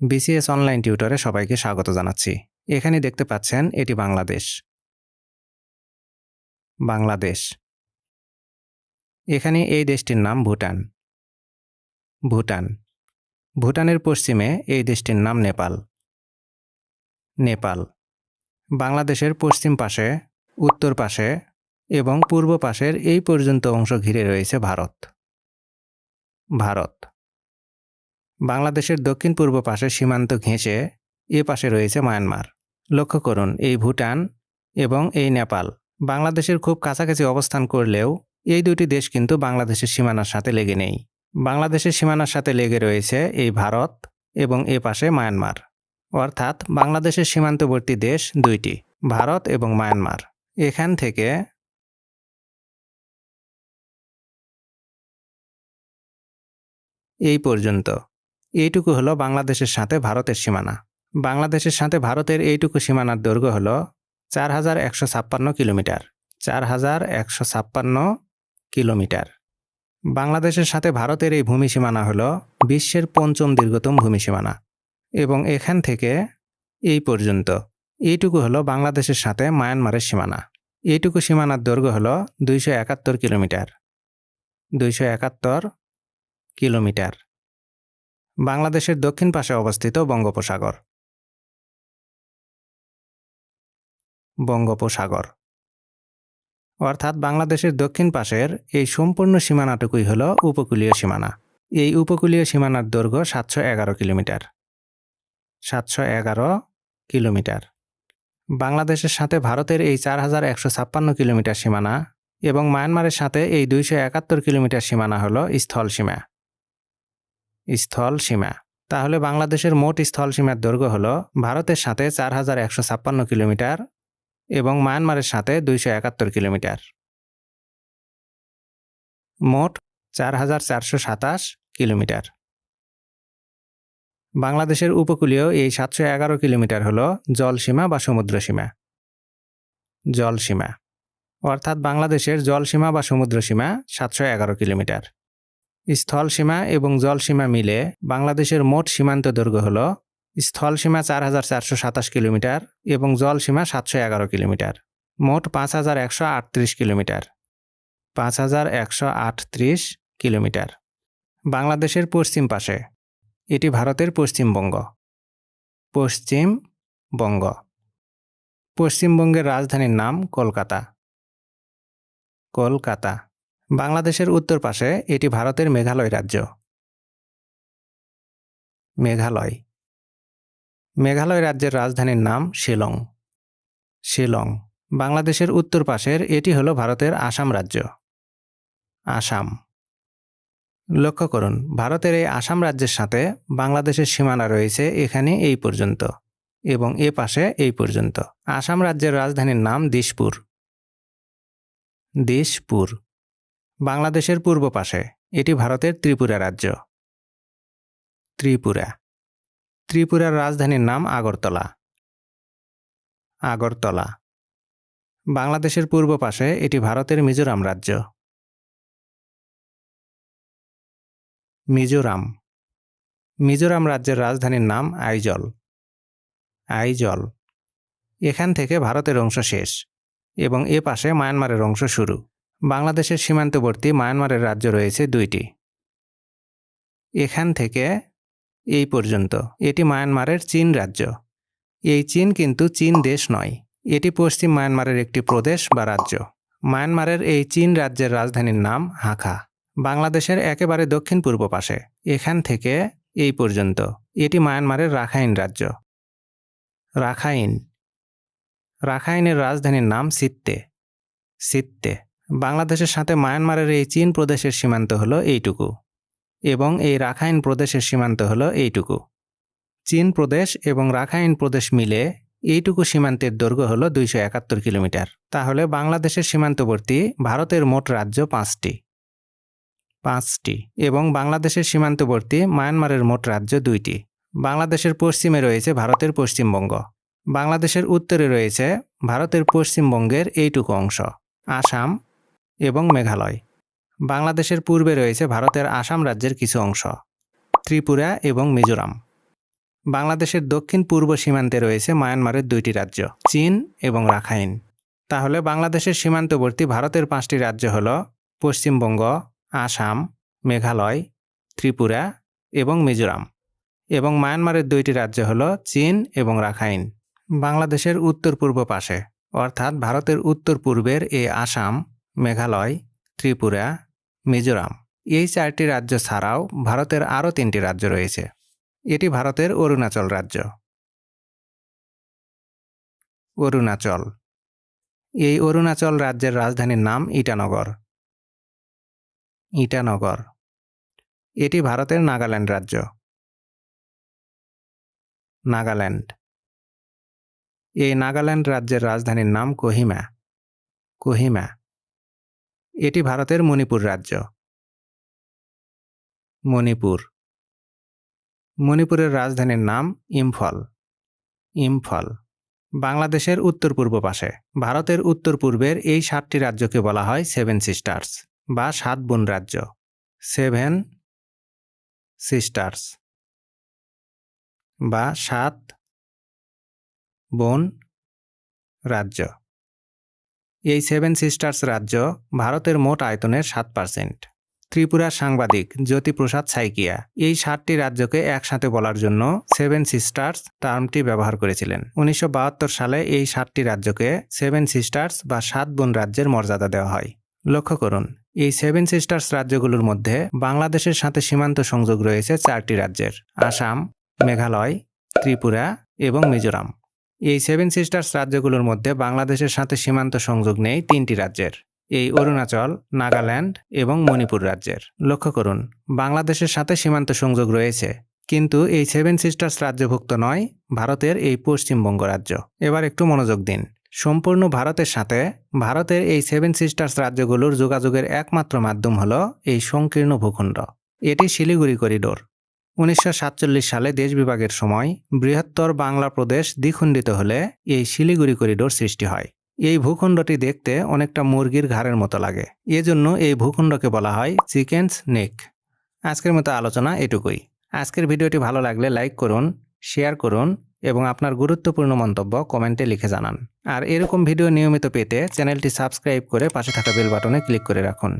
BCS online টিউটরে সবাইকে স্বাগত জানাচ্ছি। এখানে দেখতে পাচ্ছেন এটি বাংলাদেশ। বাংলাদেশ। এখানে এই দেশটির নাম ভুটান। ভুটান। ভুটানের পশ্চিমে এই দেশটির নাম নেপাল। নেপাল। বাংলাদেশের পশ্চিম পাশে, উত্তর পাশে এবং পূর্ব পাশের এই পর্যন্ত অংশ ঘিরে রয়েছে ভারত। ভারত। বাংলাদেশের দক্ষিণ পূর্ব পাশে সীমান্ত ঘেঁষে এ পাশে রয়েছে মায়ানমার। লক্ষ্য করুন, এই ভুটান এবং এই নেপাল বাংলাদেশের খুব কাছাকাছি অবস্থান করলেও এই দুটি দেশ কিন্তু বাংলাদেশের সীমানার সাথে লেগে নেই। বাংলাদেশের সীমানার সাথে লেগে রয়েছে এই ভারত এবং এ পাশে মায়ানমার। অর্থাৎ বাংলাদেশের সীমান্তবর্তী দেশ দুইটি, ভারত এবং মায়ানমার। এখান থেকে এই পর্যন্ত। এইটুকু হলো বাংলাদেশের সাথে ভারতের সীমানা। বাংলাদেশের সাথে ভারতের এইটুকু সীমানার দৈর্ঘ্য হলো চার হাজার একশো ছাপ্পান্ন কিলোমিটার। চার হাজার একশো ছাপ্পান্ন কিলোমিটার। বাংলাদেশের সাথে ভারতের এই ভূমি সীমানা হলো বিশ্বের পঞ্চম দীর্ঘতম ভূমি সীমানা। এবং এখান থেকে এই পর্যন্ত এইটুকু হলো বাংলাদেশের সাথে মায়ানমারের সীমানা। এইটুকু সীমানার দৈর্ঘ্য হলো দুইশো একাত্তর কিলোমিটার। দুইশো একাত্তর কিলোমিটার। বাংলাদেশের দক্ষিণ পাশে অবস্থিত বঙ্গোপসাগর। বঙ্গোপসাগর। অর্থাৎ বাংলাদেশের দক্ষিণ পাশের এই সম্পূর্ণ সীমানাটুকুই হল উপকূলীয় সীমানা। এই উপকূলীয় সীমানার দৈর্ঘ্য সাতশো এগারো কিলোমিটার। সাতশো এগারো কিলোমিটার। বাংলাদেশের সাথে ভারতের এই চার হাজার একশো ছাপ্পান্ন কিলোমিটার সীমানা এবং মায়ানমারের সাথে এই দুইশো একাত্তর কিলোমিটার সীমানা হল স্থল সীমা। স্থল সীমা। তাহলে বাংলাদেশের মোট স্থল সীমার দৈর্ঘ্য হল ভারতের সাথে চার হাজার একশো ছাপ্পান্ন কিলোমিটার এবং মায়ানমারের সাথে দুইশো একাত্তর কিলোমিটার। মোট চার হাজার চারশো সাতাশ কিলোমিটার। বাংলাদেশের উপকূলীয় এই সাতশো এগারো কিলোমিটার হল জলসীমা বা সমুদ্র সীমা। জলসীমা অর্থাৎ বাংলাদেশের জলসীমা বা সমুদ্র সীমা সাতশো এগারো কিলোমিটার। স্থলসীমা এবং জলসীমা মিলে বাংলাদেশের মোট সীমান্ত দৈর্ঘ্য হল স্থলসীমা চার হাজার চারশো সাতাশ কিলোমিটার এবং জলসীমা সাতশো এগারো কিলোমিটার। মোট পাঁচ হাজার একশো আটত্রিশ কিলোমিটার। পাঁচ হাজার একশো আটত্রিশ কিলোমিটার। বাংলাদেশের পশ্চিম পাশে। এটি ভারতের পশ্চিমবঙ্গ। পশ্চিমবঙ্গ। পশ্চিমবঙ্গের রাজধানীর নাম কলকাতা। কলকাতা। বাংলাদেশের উত্তর পাশে এটি ভারতের মেঘালয় রাজ্য। মেঘালয়। মেঘালয় রাজ্যের রাজধানীর নাম শিলং। শিলং, বাংলাদেশের উত্তর পাশের এটি হলো ভারতের আসাম রাজ্য। আসাম। লক্ষ্য করুন, ভারতের এই আসাম রাজ্যের সাথে বাংলাদেশের সীমানা রয়েছে এখানে এই পর্যন্ত এবং এ পাশে এই পর্যন্ত। আসাম রাজ্যের রাজধানীর নাম দিশপুর দিশপুর বাংলাদেশের পূর্ব পাশে, এটি ভারতের ত্রিপুরা রাজ্য। ত্রিপুরা। ত্রিপুরার রাজধানীর নাম আগরতলা। আগরতলা। বাংলাদেশের পূর্ব পাশে, এটি ভারতের মিজোরাম রাজ্য। মিজোরাম। মিজোরাম রাজ্যের রাজধানীর নাম আইজল। আইজল। এখান থেকে ভারতের অংশ শেষ এবং এ পাশে মায়ানমারের অংশ শুরু। বাংলাদেশের সীমান্তবর্তী মায়ানমারের রাজ্য রয়েছে দুইটি। এখান থেকে এই পর্যন্ত। এটি মায়ানমারের চীন রাজ্য। এই চীন কিন্তু চীন দেশ নয়। এটি পশ্চিম মায়ানমারের একটি প্রদেশ বা রাজ্য। মায়ানমারের এই চীন রাজ্যের রাজধানীর নাম হাখা। বাংলাদেশের একেবারে দক্ষিণ পূর্ব পাশে। এখান থেকে এই পর্যন্ত। এটি মায়ানমারের রাখাইন রাজ্য। রাখাইন। রাখাইনের রাজধানীর নাম সিত্তে। সিত্তে। বাংলাদেশের সাথে মায়ানমারের এই চীন প্রদেশের সীমান্ত হলো এইটুকু এবং এই রাখাইন প্রদেশের সীমান্ত হলো এইটুকু। চীন প্রদেশ এবং রাখাইন প্রদেশ মিলে এইটুকু সীমান্তের দৈর্ঘ্য হলো দুইশো একাত্তর কিলোমিটার। তাহলে বাংলাদেশের সীমান্তবর্তী ভারতের মোট রাজ্য পাঁচটি। পাঁচটি এবং বাংলাদেশের সীমান্তবর্তী মায়ানমারের মোট রাজ্য দুইটি। বাংলাদেশের পশ্চিমে রয়েছে ভারতের পশ্চিমবঙ্গ। বাংলাদেশের উত্তরে রয়েছে ভারতের পশ্চিমবঙ্গের এইটুকু অংশ। আসাম এবং মেঘালয়। বাংলাদেশের পূর্বে রয়েছে ভারতের আসাম রাজ্যের কিছু অংশ, ত্রিপুরা এবং মিজোরাম। বাংলাদেশের দক্ষিণ পূর্ব সীমান্তে রয়েছে মায়ানমারের দুইটি রাজ্য, চীন এবং রাখাইন। তাহলে বাংলাদেশের সীমান্তবর্তী ভারতের পাঁচটি রাজ্য হল পশ্চিমবঙ্গ, আসাম, মেঘালয়, ত্রিপুরা এবং মিজোরাম। এবং মায়ানমারের দুইটি রাজ্য হল চীন এবং রাখাইন। বাংলাদেশের উত্তর পূর্ব পাশে, অর্থাৎ ভারতের উত্তর পূর্বের এই আসাম মেঘালয়, ত্রিপুরা, মিজোরাম। এই চারটি রাজ্য ছাড়াও ভারতের আরও তিনটি রাজ্য রয়েছে। এটি ভারতের অরুণাচল রাজ্য। অরুণাচল। এই অরুণাচল রাজ্যের রাজধানীর নাম ইটানগর। ইটানগর। এটি ভারতের নাগাল্যান্ড রাজ্য। নাগাল্যান্ড। এই নাগাল্যান্ড রাজ্যের রাজধানীর নাম কোহিমা। কোহিমা। এটি ভারতের মণিপুর রাজ্য। মণিপুর। মণিপুরের রাজধানীর নাম ইম্ফল। ইম্ফল। বাংলাদেশের উত্তর পূর্ব পাশে। ভারতের উত্তর পূর্বের এই সাতটি রাজ্যকে বলা হয় সেভেন সিস্টার্স বা সাত বোন রাজ্য। সেভেন সিস্টার্স বা সাত বোন রাজ্য। এই সেভেন সিস্টার্স রাজ্য ভারতের মোট আয়তনের সাত পার্সেন্ট ত্রিপুরার সাংবাদিক জ্যোতিপ্রসাদ সাইকিয়া এই সাতটি রাজ্যকে একসাথে বলার জন্য সেভেন সিস্টার্স টার্মটি ব্যবহার করেছিলেন। উনিশশো বাহাত্তর সালে এই সাতটি রাজ্যকে সেভেন সিস্টার্স বা সাত বোন রাজ্যের মর্যাদা দেওয়া হয়। লক্ষ্য করুন, এই সেভেন সিস্টার্স রাজ্যগুলোর মধ্যে বাংলাদেশের সাথে সীমান্ত সংযোগ রয়েছে চারটি রাজ্যের, আসাম, মেঘালয়, ত্রিপুরা এবং মিজোরাম। এই সেভেন সিস্টার্স রাজ্যগুলোর মধ্যে বাংলাদেশের সাথে সীমান্ত সংযোগ নেই তিনটি রাজ্যের। এই অরুণাচল, নাগাল্যান্ড এবং মণিপুর রাজ্যের। লক্ষ্য করুন, বাংলাদেশের সাথে সীমান্ত সংযোগ রয়েছে, কিন্তু এই সেভেন সিস্টার্স রাজ্যভুক্ত নয়, ভারতের এই পশ্চিমবঙ্গ রাজ্য। এবার একটু মনোযোগ দিন। সম্পূর্ণ ভারতের সাথে, ভারতের এই সেভেন সিস্টার্স রাজ্যগুলোর যোগাযোগের একমাত্র মাধ্যম হল এই সংকীর্ণ ভূখণ্ড। এটি শিলিগুড়ি করিডোর। উনিশশো সাতচল্লিশ সালে দেশ বিভাগের সময় বৃহত্তর বাংলা প্রদেশ দ্বিখণ্ডিত হলে এই শিলিগুড়ি করিডোর সৃষ্টি হয়। এই ভূখণ্ডটি দেখতে অনেকটা মুরগির ঘাড়ের মতো লাগে। এজন্য এই ভূখণ্ডকে বলা হয় চিকেন্স নেক। আজকের মতো আলোচনা এটুকুই। আজকের ভিডিওটি ভালো লাগলে লাইক করুন, শেয়ার করুন এবং আপনার গুরুত্বপূর্ণ মন্তব্য কমেন্টে লিখে জানান। আর এরকম ভিডিও নিয়মিত পেতে চ্যানেলটি সাবস্ক্রাইব করে পাশে থাকা বেল বাটনে ক্লিক করে রাখুন।